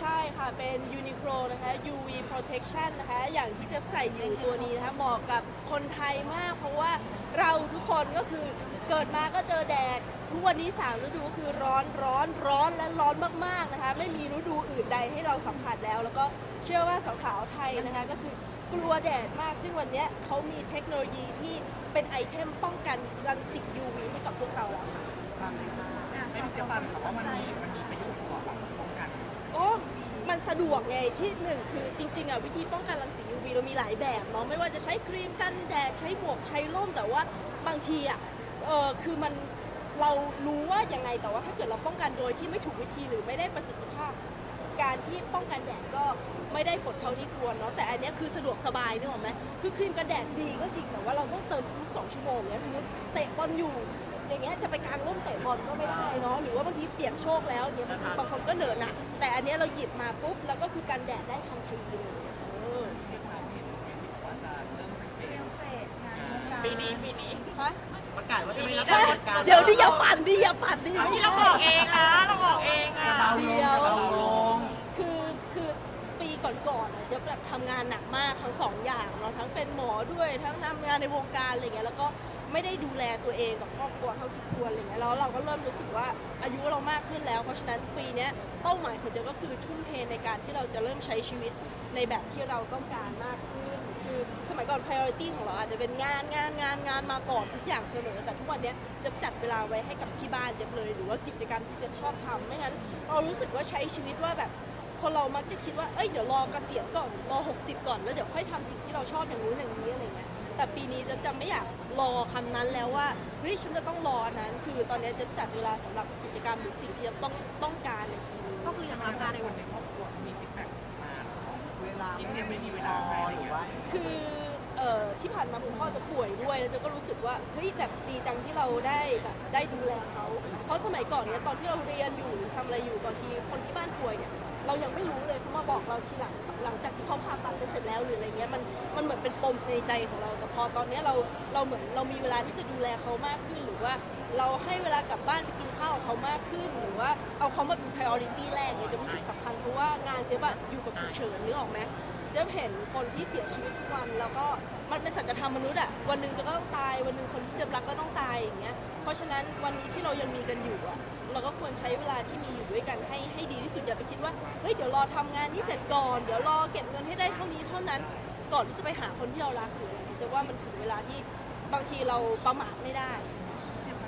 ใช่ค่ะ เป็น Uniqlo นะคะ UV Protection นะคะ อย่างที่เจะใส่อยู่ตัวนี้นะคะ เหมาะกับคนไทยมาก เพราะว่าเราทุกคนก็คือเกิดมาก็เจอแดด ทุกวันนี้สามฤดูก็คือร้อนร้อนร้อนและร้อนมากๆนะคะ ไม่มีฤดูอื่นใดให้เราสัมผัสแล้ว แล้วก็เชื่อว่าสาวๆไทยนะคะ ก็คือกลัวแดดมาก ซึ่งวันเนี้ยเขามีเทคโนโลยีที่เป็นไอเทมป้องกันรังสี UV ให้กับพวกเราแล้วค่ะ ไม่พี่เจฟังค่ะว่ามันมีมันมีประโยชน์ต่อแบบป้องกัน โอ้มันสะดวกไงที่หนึ่งคือจริงๆอะวิธีป้องกันรังสี UV เรามีหลายแบบเนาะไม่ว่าจะใช้ครีมกันแดดใช้หมวกใช้ร่มแต่ว่าบางทีอะเออคือมันเรารู้ว่ายังไงแต่ว่าถ้าเกิดเราป้องกันโดยที่ไม่ถูกวิธีหรือไม่ได้ประสิทธิภาพ การที่ป้องกันแดดก็ไม่ได้ผลเท่าที่ควรเนาะแต่อันนี้คือสะดวกสบายนึกออกไหมคือครีมกันแดดดีก็จริงแต่ว่าเราต้องเติมทุกสองชั่วโมงเนี่ยสมมติเตะบอลอยู่ อย่างเงี้ยจะไปกางร่มเตะบอลก็ไม่ได้เนาะหรือว่าบางทีเปียกโชกแล้วอย่างเงี้ยบางทีบางคนก็เหนอะหนะแต่อันเนี้ยเราหยิบมาปุ๊บแล้วก็คือกันแดดได้ทันทีเลยเออที่เราเห็นเห็นที่บอกว่าจะเริ่มเฟสปีนี้ปีนี้ฮะประกาศว่าจะไม่รับราชการเดี๋ยวดิอย่าปั่นดิอย่าปั่นดิที่เราบอกเองนะเราบอกเองอะเบาลงจะเบาลงคือคือปีก่อนๆอะเจะแบบทำงานหนักมากทั้งสองอย่างเนาะทั้งเป็นหมอด้วยทั้งทำงานในวงการอะไรเงี้ยแล้วก็ ไม่ได้ดูแลตัวเองกับครอบครัวเท่าที่ควรอะไรเงี้ยแล้วเราก็เริ่มรู้สึกว่าอายุเรามากขึ้นแล้ว เพราะฉะนั้นปีเนี้ยเป้าหมายของเจก็คือทุ่มเทในการที่เราจะเริ่มใช้ชีวิตในแบบที่เราต้องการมากขึ้นคือสมัยก่อน priority ของเราอาจจะเป็นงานงานงานงานมาก่อนทุกอย่างเสมอแต่ทุกวันเนี้ยจะจัดเวลาไว้ให้กับที่บ้านเจ๊เลย หรือว่ากิจกรรมที่เจ๊ชอบทำไม่งั้นเรารู้สึกว่าใช้ชีวิตว่าแบบ คนเรามักจะคิดว่า เอ้ย เดี๋ยวรอเกษียณก่อน รอ 60 ก่อน แล้วเดี๋ยวค่อยทำสิ่งที่เราชอบอย่างนู้นอย่างนี้อะไรเงี้ย แต่ปีนี้จะจะไม่อยากรอคำนั้นแล้วว่าเฮ้ยฉันจะต้องรออันนั้น คือตอนนี้จะจัดเวลาสำหรับกิจกรรมหรือสิ่งที่จะต้องต้องการในปีนี้ ก็คือยังรับงานในควันนในครอบครัวเขามีฟีดแบ็กมาของเวลาที่ยังไม่มีเวลาให้อะไรอย่างเงี้ยคือเอ่อที่ผ่านมาคุณพ่อจะป่วยด้วยแล้วเจะก็รู้สึกว่าเฮ้ยแบบดีจังที่เราได้แบบได้ดูแลเขาเพราะสมัยก่อนเนี่ยตอนที่เราเรียนอยู่หรือทำอะไรอยู่บางทีคนที่บ้านป่วยเนี่ย เรายังไม่รู้เลยเขามาบอกเราทีหลังหลังจากที่เขาผ่าตัดไปเสร็จแล้วหรืออะไรเงี้ยมันมันเหมือนเป็นปมในใจของเราแต่พอตอนเนี้ยเราเราเหมือนเรามีเวลาที่จะดูแลเขามากขึ้น หรือว่าเราให้เวลากลับบ้านไปกินข้าวกับเขามากขึ้น หรือว่าเอาเขามาเป็น priority แรกเนี่ยจะรู้สึกสำคัญเพราะว่างานเจ๊บอะอยู่กับฉุกเฉินนึกออกไหมเจ๊เห็นคนที่เสียชีวิตทุกวันแล้วก็ มันเป็นสัจธรรมมนุษย์อะวันหนึ่งจะก็ต้องตาย วันหนึ่งคนที่เจะรักก็ต้องตายอย่างเงี้ย เพราะฉะนั้นวันนี้ที่เรายังมีกันอยู่อะเราก็ควรใช้เวลาที่มีอยู่ด้วยกันให้ให้ดีที่สุดอย่าไปคิดว่าเฮ้ยเดี๋ยวรอทำงานนี้เสร็จก่อน เดี๋ยวรอเก็บเงินให้ได้เท่านี้เท่านั้น ก่อนที่จะไปหาคนที่เรารักถืออะไรเจ๊ว่ามันถึงเวลาที่บางทีเราประมาทไม่ได้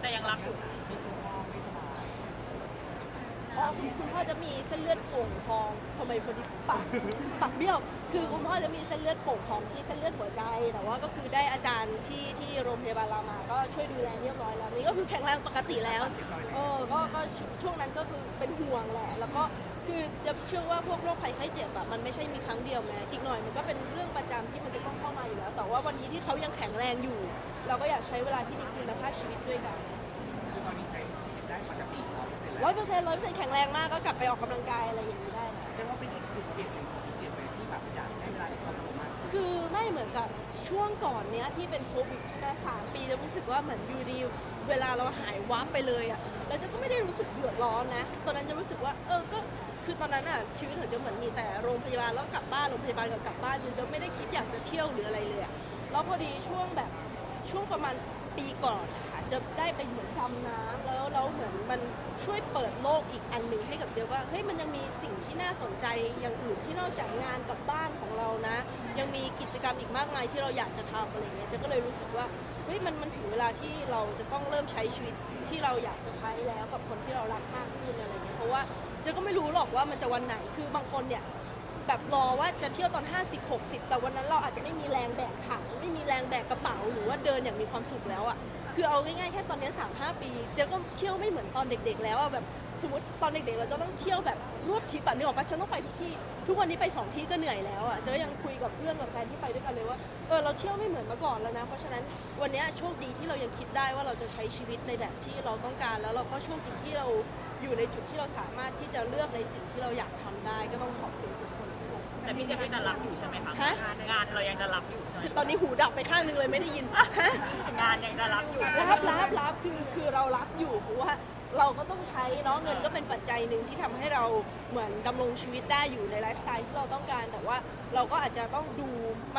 แต่ยังรับอยู่ณพ่อไม่สบาย อ๋อคุณคุณพ่ อจะมีเส้นเลือดโป่งพองทำไมพอดีปากปากเบี้ยว คือคุณพ่อจะมีเส้นเลือดโป่งพองที่เส้นเลือดหัวใจ แต่ว่าก็คือได้อาจารย์ที่ที่โรงพยาบาลรามา ก็ช่วยดูแลเรียบร้อยแล้วนี่ก็คือแข็งแรงปกติแล้วเออก็ก็ช่วงนั้นก็คือเป็นห่วงแหละ แล้วก็คือจะเชื่อว่าพวกโรคภัยไข้เจ็บอะมันไม่ใช่มีครั้งเดียวไงอีกหน่อยมันก็เป็นเรื่องประจำที่มันจะต้องเข้ามาอยู่แล้ว แต่ว่าวันนี้ที่เขายังแข็งแรงอยู่ เราก็อยากใช้เวลาที่มีคุณภาพชีวิตด้วยกัน คือตอนนี้ใช้ชีวิตได้ปกติ ร้อยเปอร์เซ็นต์ร้แล้อยวเปอร์เซ็นต์ร้อยเปอร์เซ็นต์แข็งแรงมากก็กลับไปออกกำลังกายอะไรอย่างนี้ได้นะ เรียกว่าเป็นอีกจุดเปลี่ยนหนึ่งของพี่เจเลยที่แบบอยากให้เวลากับครอบครัวมากขึ้นคือไม่เหมือนกับช่วงก่อนเนี้ยที่เป็นโควิดใช่ไหมสามปีจะรู้สึกว่าเหมือนอยูดีเวลาเราหายวับไปเลยอะแล้วเจะก็ไม่ได้รู้สึกเดือดร้อนนะ ตอนนั้นจะรู้สึกว่าเออก็คือตอนนั้นอะชีวิตของเจะเหมือนมีแต่โรงพยาบาลแล้วกลับบ้านโรงพยาบาลกับกลับบ้านเจะไม่ได้คิดอยากจะเที่ยวหรืออะไรเลยอะแล้วพอดีช่วงแบบช่วงประมาณ ปีก่อนอะจะได้ไปเหมือนดำน้ำแล้วแล้วเหมือนมันช่วยเปิดโลกอีกอันหนึ่งให้กับเจ๊ว่าเฮ้ยมันยังมีสิ่งที่น่าสนใจอย่างอื่นที่นอกจากงานกับบ้านของเรานะ ยังมีกิจกรรมอีกมากมายที่เราอยากจะทำอะไรเงี้ยเจ๊ก็เลยรู้สึกว่าเฮ้ยมันมันถึงเวลาที่เราจะต้องเริ่มใช้ชีวิตที่เราอยากจะใช้แล้วกับคนที่เรารักมากขึ้นอะไรเงี้ยเพราะว่าเจ๊ก็ไม่รู้หรอกว่ามันจะวันไหนคือบางคนเนี่ย แบบรอว่าจะเที่ยวตอน 50 60 แต่วันนั้นเราอาจจะไม่มีแรงแบกถังไม่มีแรงแบกกระเป๋าหรือว่าเดินอย่างมีความสุขแล้วอะ่ะคือเอาง่ายๆแค่ตอนนี้3 5 ปี เจ๊ก็เที่ยวไม่เหมือนตอนเด็ก ๆ แล้วอะ่ะแบบสมมติตอนเด็กๆเราจะต้องเที่ยวแบบรวบทริปอะนึกออกปะฉันต้องไปทุกที่ ทุกวันนี้ไปสองที่ก็เหนื่อยแล้วอะ่ะเจ๊ยังคุยกับเพื่อนกับแฟนที่ไปด้วยกันเลยว่าเออเราเที่ยวไม่เหมือนเมื่อก่อนแล้วนะ เพราะฉะนั้นวันนี้โชคดีที่เรายังคิดได้ว่าเราจะใช้ชีวิตในแบบที่เราต้องการ แล้วเราก็โชคดีที่เราอยู่ในจุดที่เราสามารถที่จะเลือกในสิ่งที่เราอยากทำได้ก็ต้องขอบคุณทุกคน แต่พี่เจก็จะรับอยู่ใช่ไหมคะฮะ งานเรายังจะรับอยู่ใช่ไหมคือตอนนี้หูดับไปข้างหนึงเลยไม่ได้ยิน ฮะ งานยังจะรับอยู่ใช่ไหมรับรับรับคือคือเรารับอยู่เพราะว่าเราก็ต้องใช้เนาะเงินก็เป็นปัจจัยหนึ่งที่ทำให้เราเหมือนดำรงชีวิตได้อยู่ในไลฟ์สไตล์ที่เราต้องการ แต่ว่าเราก็อาจจะต้องดู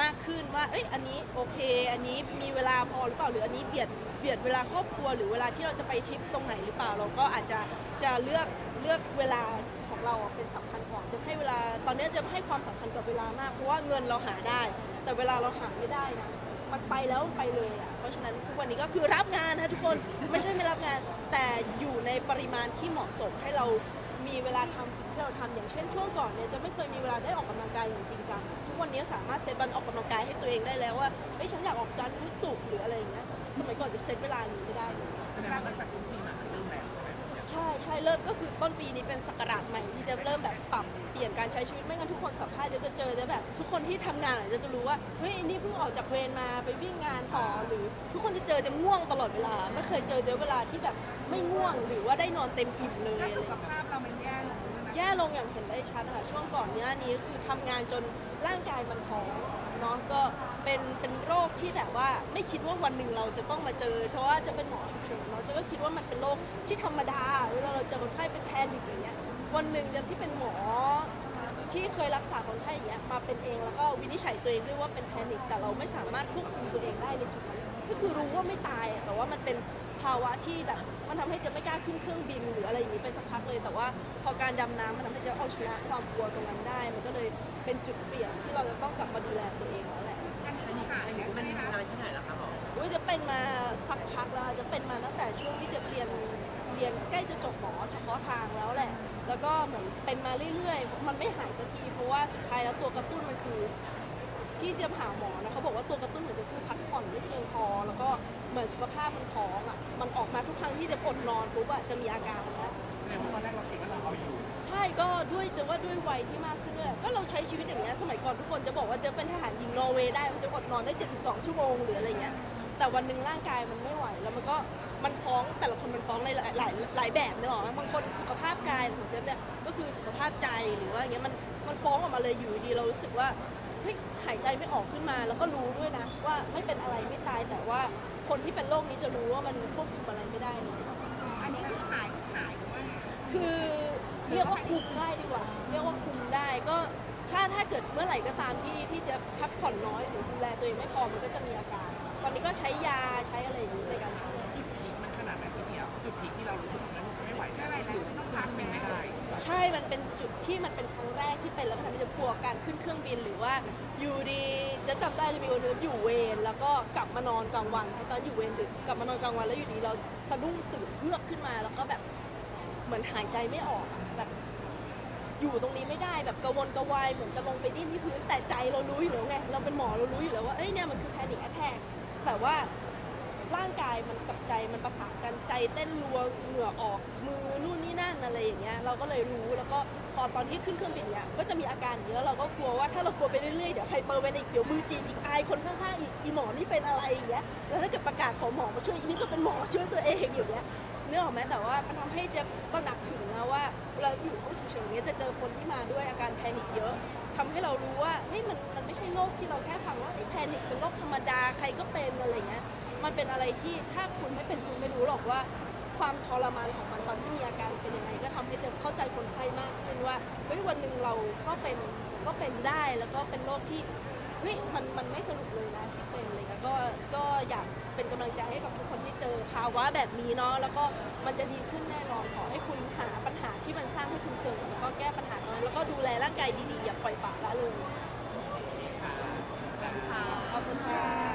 มากขึ้นว่า เอ้ยอันนี้โอเค อันนี้มีเวลาพอหรือเปล่าหรืออันนี้เบียดเบียดเวลาครอบครัว หรือเวลาที่เราจะไปทริปตรงไหนหรือเปล่า เราก็อาจจะจะเลือกเลือกเวลาของเราอะเป็นสำคัญก่อน จะให้เวลาตอนนี้จะให้ความสำคัญกับเวลามากเพราะว่าเงินเราหาได้ แต่เวลาเราหาไม่ได้นะมันไปแล้วไปเลยอะเพราะฉะนั้นทุกวันนี้ก็คือรับงานนะทุกคนไม่ใช่ไม่รับงาน แต่อยู่ในปริมาณที่เหมาะสมให้เรามีเวลาทำสิ่งที่เราทำอย่างเช่นช่วงก่อนเนี่ยจะไม่เคยมีเวลาได้ออกกำลังกายอย่างจริงจังทุกวันนี้สามารถเซตวันออกกำลังกายให้ตัวเองได้แล้วว่าเฮ้ยฉันอยากออกจันทร์พุธศุกร์หรืออะไรอย่างเงี้ยสมัยก่อนจะเซตเวลาอย่างนี้ไม่ได้เลย ใช่ใช่เริ่มก็คือต้นปีนี้เป็นสกราชใหม่ที่จะเริ่มแบบปรับเปลี่ยนการใช้ชีวิตไม่งั้นทุกคนสัมภาษณ์จะจะเจอจะแบบ ทุกคนที่ทำงานอาจจะจะรู้ว่าเฮ้ยนี่เพิ่งออกจากเวรมาไปวิ่งงานต่อหรือ ทุกคนจะเจอจะง่วงตลอดเวลา ไม่เคยเจอเวลาที่แบบไม่ง่วงหรือว่าได้นอนเต็มอิ่มเลยอะไรอย่างเงี้ย ภาพเรามันแย่ลงใช่ไหมแย่ลงอย่างเห็นได้ชัดค่ะช่วงก่อนเนี้ยนี้คือทำงานจนร่างกายมันท้อ เนาะก็เป็นเป็นโรคที่แบบว่าไม่คิดว่าวันหนึ่งเราจะต้องมาเจอเพราะว่าจะเป็นหมอฉุกเฉินเนาะจะก็คิดว่ามันเป็นโรคที่ธรรมดาเวลาเราเจอคนไข้เป็นแพนิคอย่างเงี้ยวันหนึ่งจะที่เป็นหมอที่เคยรักษาคนไข้อย่างเงี้ยมาเป็นเองแล้วก็วินิจฉัยตัวเองด้วยว่าเป็นแพนิคแต่เราไม่สามารถควบคุมตัวเองได้ในจุดนั้นก็คือรู้ว่าไม่ตายแต่ว่ามันเป็น ภาวะที่แบบมันทำให้จะไม่กล้าขึ้นเครื่องบินหรืออะไรอย่างนี้ไปสักพักเลย แต่ว่าพอการดำน้ำมันทำให้จะเอาชนะความกลัวตรงนั้นได้ มันก็เลยเป็นจุดเปลี่ยนที่เราจะต้องกลับมาดูแลตัวเองแล้วแหละอันนี้ค่ะอย่างเงี้ยมัใช่นไหมคะนานที่ไหนแล้วครับหมออุ้ยจะเป็นมาสักพักแล้วค่ะจะเป็นมาตั้งแต่ช่วงที่จะเรียนเรียนใกล้จะจบหมอเฉพาะทางแล้วแหละ แล้วก็เหมือนเป็นมาเรื่อยๆ มันไม่หายสักทีเพราะว่าสุดท้ายแล้วตัวกระตุ้นมันคือ ที่จะหาหมอนะเขาบอกว่าตัวกระตุ้นเหมือนจะคือพักผ่อนไม่เพียงพอ แล้วก็เหมือนสุขภาพมันท้องอะมันออกมาทุกครั้งที่จะอดนอนปุ๊บอะจะมีอาการแล้วแสดงว่าตอนแรกเราคิดว่าเราเอาอยู่ใช่ก็ด้วยจะว่าด้วยวัยที่มากขึ้นด้วยแหละก็เราใช้ชีวิตอย่างเงี้ยสมัยก่อนทุกคนจะบอกว่าจะเป็นทหารหญิงนอร์เวย์ได้มันจะอดนอนได้ 72 ชั่วโมงหรืออะไรเงี้ยแต่วันหนึ่งร่างกายมันไม่ไหว แล้วมันก็มันฟ้องแต่ละคนมันฟ้องในหลายหลายหลายแบบเนอะบางคนสุขภาพกายของเจ๊เนี่ยก็คือสุขภาพใจหรือว่าอย่างเงี้ยมันมันฟ้องออกมาเลยอยู่ดีเรารู้สึกว่า เฮ้ยหายใจไม่ออกขึ้นมา แล้วก็รู้ด้วยนะ ว่าไม่เป็นอะไรไม่ตายแต่ว่าคนที่เป็นโรคนี้จะรู้ว่ามันควบคุมอะไรไม่ได้เลยอันนี้คือหายหายหรือว่าไงคือเรียกว่าคุมได้ดีกว่า เรียกว่าคุมได้ก็ถ้าถ้าเกิดเมื่อไหร่ก็ตามที่ที่จะพักผ่อนน้อยหรือดูแลตัวเองไม่พอมันก็จะมีอาการ ตอนนี้ก็ใช้ยาใช้อะไรอย่างนี้ในการช่วย จุดที่มันเป็นครั้งแรกที่เป็นแล้วมันทำให้จะกลัวการขึ้นเครื่องบินหรือว่าอยู่ดีจะจำได้เลยมีวันนึงอยู่เวรแล้วก็กลับมานอนกลางวันเพราะตอนอยู่เวรดึกกลับมานอนกลางวันแล้วอยู่ดีเราสะดุ้งตื่นเพือกขึ้นมาแล้วก็แบบเหมือนหายใจไม่ออกแบบ อยู่ตรงนี้ไม่ได้แบบกระวนกระวายเหมือนจะลงไปดิ้นที่พื้นแต่ใจเรารู้อยู่แล้วไงเราเป็นหมอเรารู้อยู่แล้วว่าเอ้ยเนี่ยมันคือแพนิคแอทแทกแต่ว่า ร่างกายมันกับใจมันประสานกันใจเต้นรัวเหงื่อออกมือนู่นนี่นั่นอะไรอย่างเงี้ยเราก็เลยรู้แล้วก็พอตอนที่ขึ้นเครื่องบินเนี่ยก็จะมีอาการอย่างเงี้ยแล้วเราก็กลัวว่าถ้าเรากลัวไปเรื่อยๆเดี๋ยวไฮเปอร์เวนิกเดี๋ยวมือจีบอีกอายคนข้างๆอีกอีหมอนี่เป็นอะไรอย่างเงี้ยแล้วถ้าเกิดประกาศขอหมอมาช่วยอีนี่ก็เป็นหมอช่วยตัวเองอย่างเงี้ยเนื้อออกไหมแต่ว่ามันทำให้เจะตระหนักถึงนะว่าเวลาอยู่ห้องฉุกเฉินอย่างเนี้ยจะเจอคนที่มาด้วยอาการแพนิคเยอะทำให้เรารู้ว่าเฮ้ยมันมันไม่ใช่โรคที่เราแค่ฟังว่าไอ้แพนิคเป็นโรคธรรมดาใครก็เป็นอะไรเงี้ย มันเป็นอะไรที่ถ้าคุณไม่เป็นคุณไม่รู้หรอกว่า ความทรมานของมันตอนที่มีอาการเป็นยังไงก็ทำให้เจะเข้าใจคนไข้มากขึ้นว่าเฮ้ยวันหนึ่งเราก็เป็นก็เป็นได้แล้วก็เป็นโรคที่เฮ้ยมันมันไม่สนุกเลยนะที่เป็นอะไรเลยก็ ก็อยากเป็นกำลังใจให้กับทุกคนที่เจอภาวะแบบนี้เนาะแล้วก็มันจะดีขึ้นแน่นอนขอให้คุณหาปัญหาที่มันสร้างให้คุณเกิดแล้วก็แก้ปัญหาน้อยแล้วก็ดูแลร่างกายดีๆอย่าปล่อยปละละเลยขอบคุณค่ะ